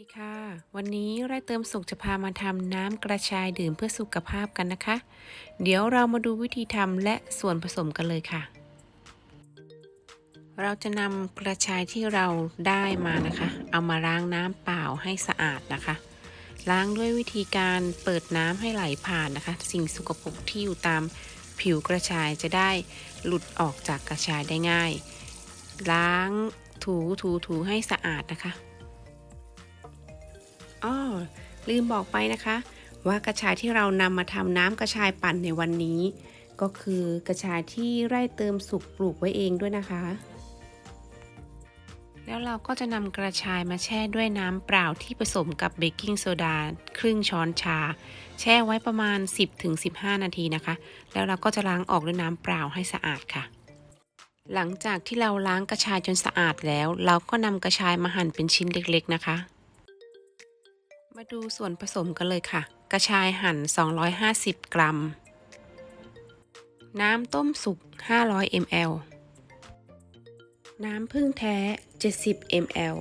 ดีค่ะ วันนี้ไร่เติมสุขจะพามาทำน้ำกระชายดื่มเพื่อสุขภาพกันนะคะ เดี๋ยวเรามาดูวิธีทำและส่วนผสมกันเลยค่ะ เราจะนำกระชายที่เราได้มานะคะ เอามาล้างน้ำเปล่าให้สะอาดนะคะ ล้างด้วยวิธีการเปิดน้ำให้ไหลผ่านนะคะ สิ่งสกปรกที่อยู่ตามผิวกระชายจะได้หลุดออกจากกระชายได้ง่าย ล้างถูถูถูให้สะอาดนะคะ อ้อลืมบอกไปนะคะ ว่ากระชายที่เรานำมาทำน้ำกระชายปั่นในวันนี้ ก็คือกระชายที่ไร่เติมสุกปลูกไว้เองด้วยนะคะ แล้วเราก็จะนำกระชายมาแช่ด้วยน้ำเปล่าที่ผสมกับเบกกิ้งโซดาครึ่งช้อนชา แช่ไว้ประมาณ 10-15 นาทีนะคะ แล้วเราก็จะล้างออกด้วยน้ำเปล่าให้สะอาดค่ะหลังจากที่เราล้างกระชายจนสะอาดแล้ว เราก็นำกระชายมาหั่นเป็นชิ้นเล็กๆนะคะ มาดูส่วนผสมกันเลยค่ะ กระชายหั่น 250 กรัม น้ำต้มสุก 500 ml น้ำผึ้งแท้ 70 ml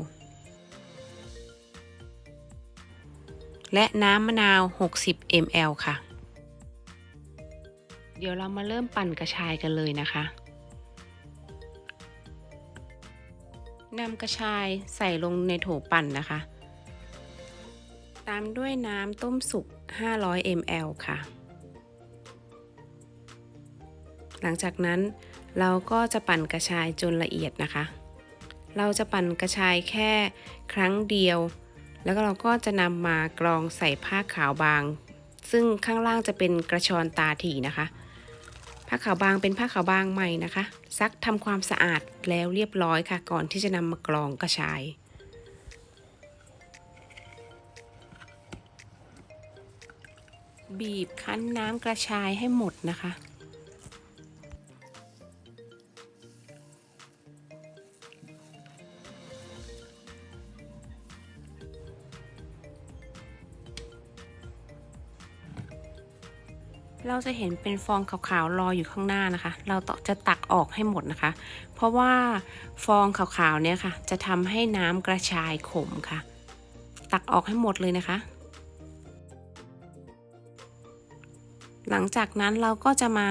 และน้ำมะนาว 60 ml ค่ะ เดี๋ยวเรามาเริ่มปั่นกระชายกันเลยนะคะนำกระชายใส่ลงในโถปั่นนะคะ ตามด้วยน้ำต้มสุก 500 ml ค่ะ หลังจากนั้นเราก็จะปั่นกระชายจนละเอียดนะคะ เราจะปั่นกระชายแค่ครั้งเดียว แล้วก็เราก็จะนำมากรองใส่ผ้าขาวบาง ซึ่งข้างล่างจะเป็นกระชอนตาถี่นะคะ ผ้าขาวบางเป็นผ้าขาวบางใหม่นะคะ ซักทำความสะอาดแล้วเรียบร้อยค่ะ ก่อนที่จะนำมากรองกระชาย บีบคั้นน้ำกระชายให้หมดนะคะ เราจะเห็นเป็นฟองขาวๆลอยอยู่ข้างหน้านะคะ เราต้องจะตักออกให้หมดนะคะ เพราะว่าฟองขาวๆเนี่ยค่ะ จะทำให้น้ำกระชายขมค่ะ ตักออกให้หมดเลยนะคะ หลังจากนั้นเราก็จะมา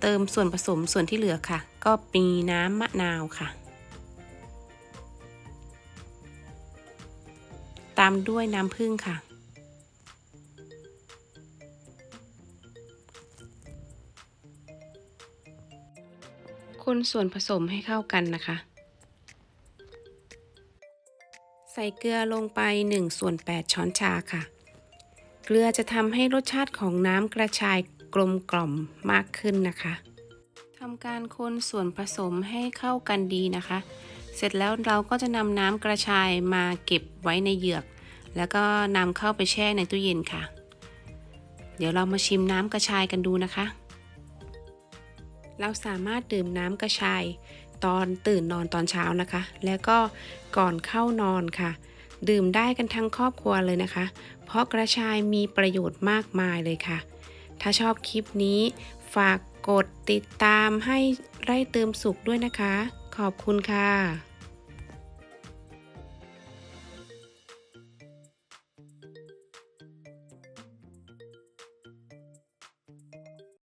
เติมส่วนผสมส่วนที่เหลือค่ะ ก็มีน้ำมะนาวค่ะ ตามด้วยน้ำผึ้งค่ะ คนส่วนผสมให้เข้ากันนะคะ ใส่เกลือลงไป 1 ส่วน 8 ช้อนชาค่ะ เกลือจะทำให้รสชาติของน้ำกระชายกลมกล่อมมากขึ้นนะคะทำการคนส่วนผสมให้เข้ากันดีนะคะ เสร็จแล้วเราก็จะนำน้ำกระชายมาเก็บไว้ในเหยือก แล้วก็นำเข้าไปแช่ในตู้เย็นค่ะ เดี๋ยวเรามาชิมน้ำกระชายกันดูนะคะ เราสามารถดื่มน้ำกระชายตอนตื่นนอนตอนเช้านะคะ แล้วก็ก่อนเข้านอนค่ะ ดื่มได้กันทั้งครอบครัวเลยนะคะ เพราะกระชายมีประโยชน์มากมายเลยค่ะ ถ้าชอบคลิปนี้ ฝากกดติดตามให้ไร่เติมสุขด้วยนะคะ ขอบคุณค่ะ